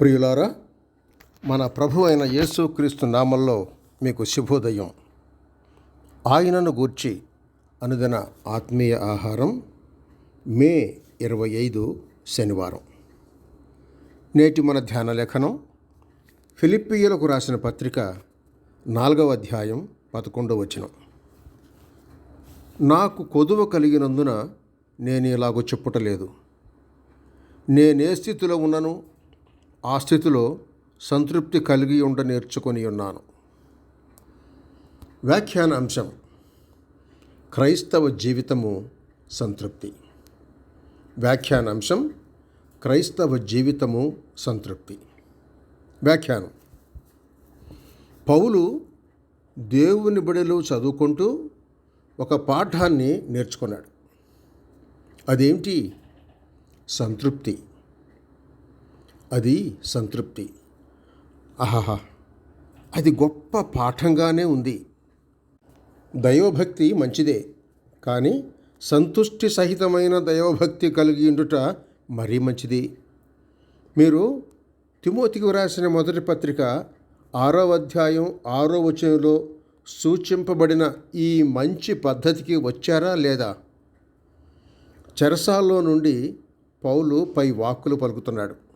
ప్రియులారా మన ప్రభు అయిన యేసుక్రీస్తు నామంలో మీకు శుభోదయం. ఆయనను గూర్చి అనుదిన ఆత్మీయ ఆహారం మే ఇరవై ఐదు శనివారం. నేటి మన ధ్యాన లేఖనం ఫిలిప్పియులకు రాసిన పత్రిక నాలుగవ అధ్యాయం పదకొండవ వచనం. నాకు కొదువ కలిగినందున నేను ఇలాగో చెప్పుటలేదు. నేనే స్థితిలో ఉన్నను ఆ స్థితిలో సంతృప్తి కలిగి ఉండ నేర్చుకొని ఉన్నాను. వ్యాఖ్యాన అంశం. క్రైస్తవ జీవితము సంతృప్తి. వ్యాఖ్యాన అంశం. క్రైస్తవ జీవితము సంతృప్తి. వ్యాఖ్యానం. పౌలు దేవుని బడిలో చదువుకుంటూ ఒక పాఠాన్ని నేర్చుకున్నాడు. అదేంటి? సంతృప్తి. అది సంతృప్తి. ఆహాహా అది గొప్ప పాఠంగానే ఉంది. దైవభక్తి మంచిదే కానీ సంతుష్టి సహితమైన దైవభక్తి కలిగి ఉండుట మరీ మంచిది. మీరు తిమోతికి వ్రాసిన మొదటి పత్రిక ఆరో అధ్యాయం ఆరో వచనంలో సూచింపబడిన ఈ మంచి పద్ధతికి వచ్చారా లేదా? చెరసాల్లో నుండి పౌలు పై వాక్కులు పలుకుతున్నాడు.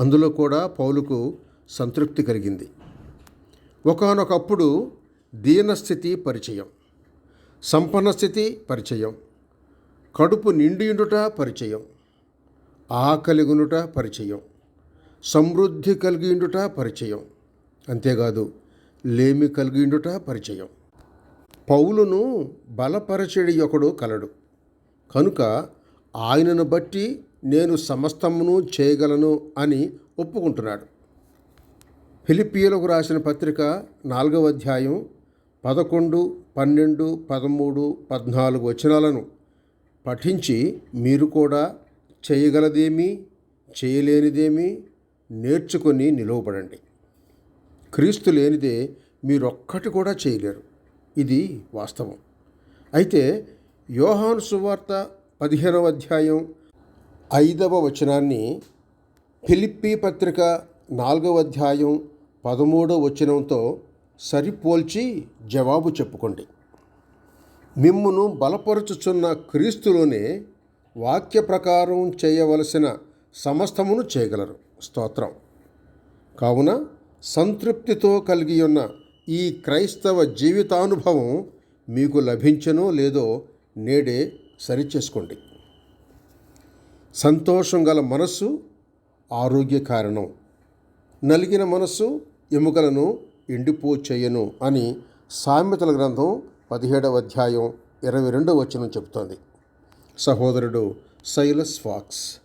అందులో కూడా పౌలుకు సంతృప్తి కలిగింది. ఒకనొకప్పుడు దీనస్థితి పరిచయం సంపన్న స్థితి పరిచయం కడుపు నిండియుండుట పరిచయం ఆకలిగునుట పరిచయం సమృద్ధి కలిగియుండుట పరిచయం అంతేకాదు లేమి కలిగియుండుట పరిచయం. పౌలును బలపరచడి ఒకడు కలడు కనుక ఆయనను బట్టి నేను సమస్తమును చేయగలను అని ఒప్పుకుంటున్నాడు. ఫిలిపియలకు రాసిన పత్రిక నాలుగవ అధ్యాయం పదకొండు పన్నెండు పదమూడు పద్నాలుగు వచనాలను పఠించి మీరు కూడా చేయగలదేమీ చేయలేనిదేమీ నేర్చుకొని నిలువబడండి. క్రీస్తు లేనిదే మీరొక్కటి కూడా చేయలేరు. ఇది వాస్తవం. అయితే యోహాను సువార్త పదిహేనవ అధ్యాయం ఐదవ వచనాన్ని ఫిలిప్పి పత్రిక నాలుగవ అధ్యాయం పదమూడవ వచనంతో సరిపోల్చి జవాబు చెప్పుకోండి. మిమ్మును బలపరుచుచున్న క్రీస్తులోనే వాక్య ప్రకారం చేయవలసిన సమస్తమును చేయగలరు. స్తోత్రం. కావున సంతృప్తితో కలిగి ఉన్న ఈ క్రైస్తవ జీవితానుభవం మీకు లభించనో లేదో నేడే సరిచేసుకోండి. సంతోషం గల మనస్సు ఆరోగ్య కారణం. నలిగిన మనస్సు ఎముకలను ఎండిపో చేయను అని సామెతల గ్రంథం పదిహేడవ అధ్యాయం ఇరవై రెండవ వచనం చెబుతోంది. సహోదరుడు సైలస్ ఫాక్స్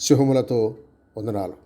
శుభములతో వందనాలు.